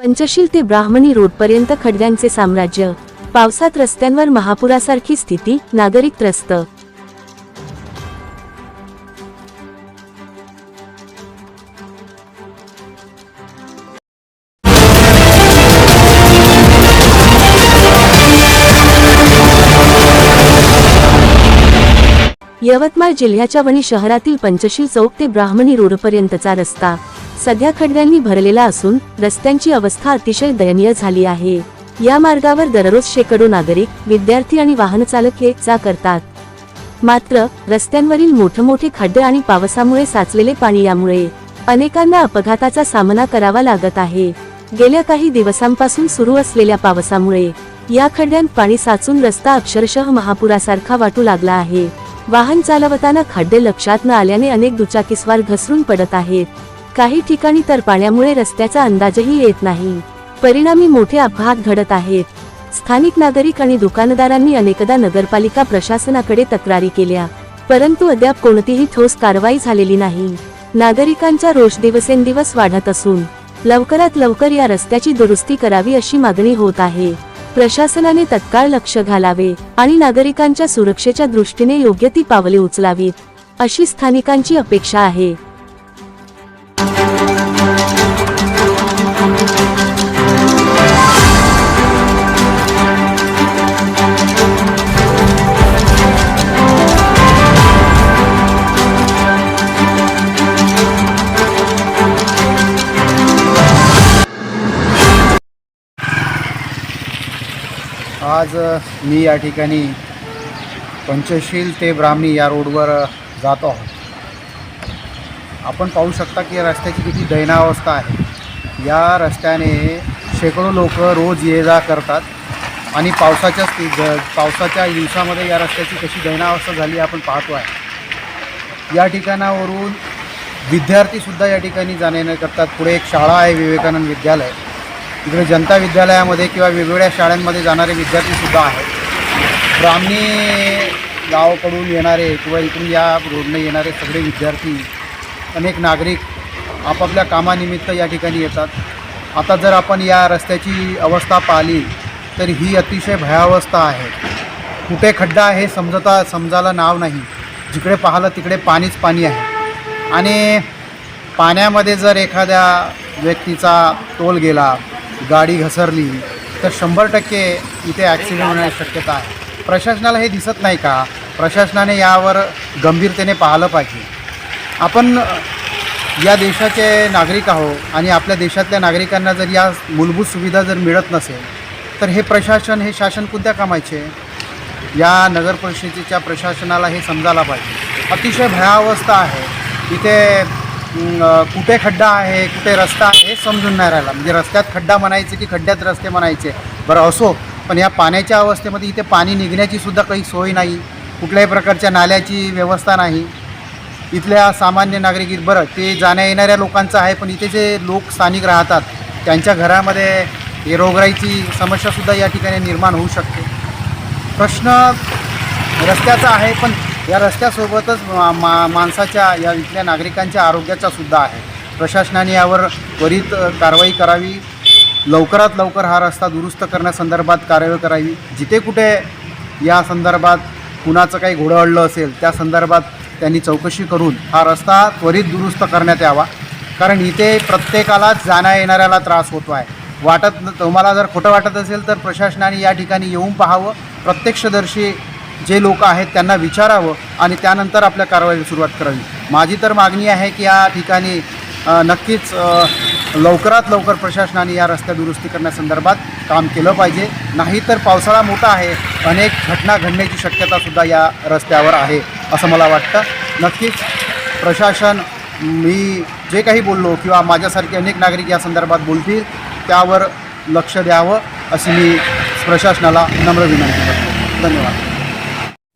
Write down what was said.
पंचशील ते ब्राह्मणी रोडपर्यंत खड्ड्यांचे साम्राज्य पावसात रस्त्यांवर महापुरासारखी स्थिती नागरिक त्रस्त. यवतमाळ जिल्ह्याच्या वणी शहरातील पंचशील चौक ते ब्राह्मणी रोडपर्यंतचा रस्ता. सध्या खड्ड्यांनी भरलेला असून रस्त्यांची अवस्था अतिशय दयनीय झाली आहे. या मार्गावर दररोज शेकडो नागरिक विद्यार्थी आणि वाहन चालक ये जा करतात. मात्र रस्त्यांवरील मोठमोठे खड्डे आणि पावसामुळे साचलेले पाणी यामुळे अनेकांना अपघाताचा सामना करावा लागत आहे. गेल्या काही दिवसांपासून सुरू असलेल्या पावसामुळे या खड्ड्यात पाणी साचून रस्ता अक्षरशः महापुरासारखा वाटू लागला आहे. वाहन चालवताना खड्डे लक्षात न आल्याने अनेक दुचाकीस्वार घसरून पडत आहेत. काही ठिकाणी तर पाण्यामुळे रस्त्याचा अंदाजही येत नाही. परिणामी मोठे अपघात घडत आहेत. स्थानिक नागरिक आणि दुकानदारांनी अनेकदा नगरपालिका प्रशासनाकडे तक्रारी केल्या परंतु अद्याप कोणतीही ठोस कारवाई झालेली नाही. नागरिकांचा रोष दिवसेंदिवस वाढत असून लवकरात लवकर या रस्त्याची दुरुस्ती करावी अशी मागणी होत आहे. प्रशासनाने तत्काळ लक्ष घालावे आणि नागरिकांच्या सुरक्षेच्या दृष्टीने योग्य ती पावले उचलावीत अशी स्थानिकांची अपेक्षा आहे. आज मी या ठिकाणी पंचशील ते ब्राह्मणी या रोडवर जातो आहोत. आपण पाहू शकता की या रस्त्याची किती दयनावस्था आहे. या रस्त्याने शेकडो लोक रोज ये जा करतात आणि पावसाच्या स्थित पावसाच्या दिवसामध्ये या रस्त्याची कशी दयनावस्था झाली आपण पाहतो आहे. या ठिकाणावरून विद्यार्थीसुद्धा या ठिकाणी जाणे येणे करतात. पुढे एक शाळा आहे विवेकानंद विद्यालय. इकडे जनता विद्यालयामध्ये किंवा वेगवेगळ्या शाळांमध्ये जाणारे विद्यार्थीसुद्धा आहेत. ब्राह्मणी गावाकडून येणारे किंवा इकडून या रोडने येणारे सगळे विद्यार्थी अनेक नागरिक आपापल्या कामानिमित्त या ठिकाणी येतात. आता जर आपण या रस्त्याची अवस्था पाहिली तर ही अतिशय भयावस्था आहे. कुठे खड्डा आहे समजता समजायला नाव नाही. जिकडे पाहिलं तिकडे पाणीच पाणी आहे. आणि पाण्यामध्ये जर एखाद्या व्यक्तीचा तोल गेला गाडी घसरली तर शंभर टक्के इथे ॲक्सिडेंट होण्याची शक्यता आहे. प्रशासनाला हे दिसत नाही का? प्रशासनाने यावर गंभीरतेने पाहिलं पाहिजे. आपण या देशाचे नागरिक आहोत आणि आपल्या देशातल्या नागरिकांना जर या मूलभूत सुविधा जर मिळत नसेल तर हे प्रशासन हे शासन कोणत्या कामाचे? या नगर परिषदेच्या प्रशासनाला हे समजायला पाहिजे. अतिशय भयावस्था आहे. इथे कुठे खड्डा आहे कुठे रस्ता आहे हे समजून नाही राहिला. म्हणजे रस्त्यात खड्डा म्हणायचे की खड्ड्यात रस्ते म्हणायचे. बरं असो. पण या पाण्याच्या अवस्थेमध्ये इथे पाणी निघण्याची सुद्धा काही सोय नाही. कुठल्याही प्रकारच्या नाल्याची व्यवस्था नाही. इथल्या सामान्य नागरिक बरं ते जाण्या येणाऱ्या लोकांचं आहे पण इथे जे लोक स्थानिक राहतात त्यांच्या घरामध्ये हे रोगराईची समस्यासुद्धा या ठिकाणी निर्माण होऊ शकते. प्रश्न रस्त्याचा आहे पण या रस्त्यासोबतच मा मा- माणसाच्या या इथल्या नागरिकांच्या आरोग्याचा सुद्धा आहे. प्रशासनाने यावर त्वरित कारवाई करावी. लवकरात लवकर हा रस्ता दुरुस्त करण्यासंदर्भात कारवाई करावी. जिथे कुठे या संदर्भात कुणाचं काही घोडं असेल त्या संदर्भात त्यांनी चौकशी करून हा रस्ता त्वरित दुरुस्त करण्यात यावा. कारण इथे प्रत्येकालाच जाण्या येणाऱ्याला त्रास होतो आहे. वाटत तुम्हाला जर खोटं वाटत असेल तर प्रशासनाने या ठिकाणी येऊन पाहावं. प्रत्यक्षदर्शी जे लोक आहेत त्यांना विचारावं आणि त्यानंतर आपल्या कारवाईला सुरुवात करावी. माझी तर मागणी आहे की या ठिकाणी नक्कीच लवकरात लवकर प्रशासनाने या रस्त्या दुरुस्ती करण्यासंदर्भात काम केलं पाहिजे. नाहीतर पावसाळा मोठा आहे. अनेक घटना घडण्याची शक्यतासुद्धा या रस्त्यावर आहे असं मला वाटतं. नक्कीच प्रशासन मी जे काही बोललो किंवा माझ्यासारखे अनेक नागरिक या संदर्भात बोलतील त्यावर लक्ष द्यावं अशी मी प्रशासनाला नम्र विनंती करतो. धन्यवाद.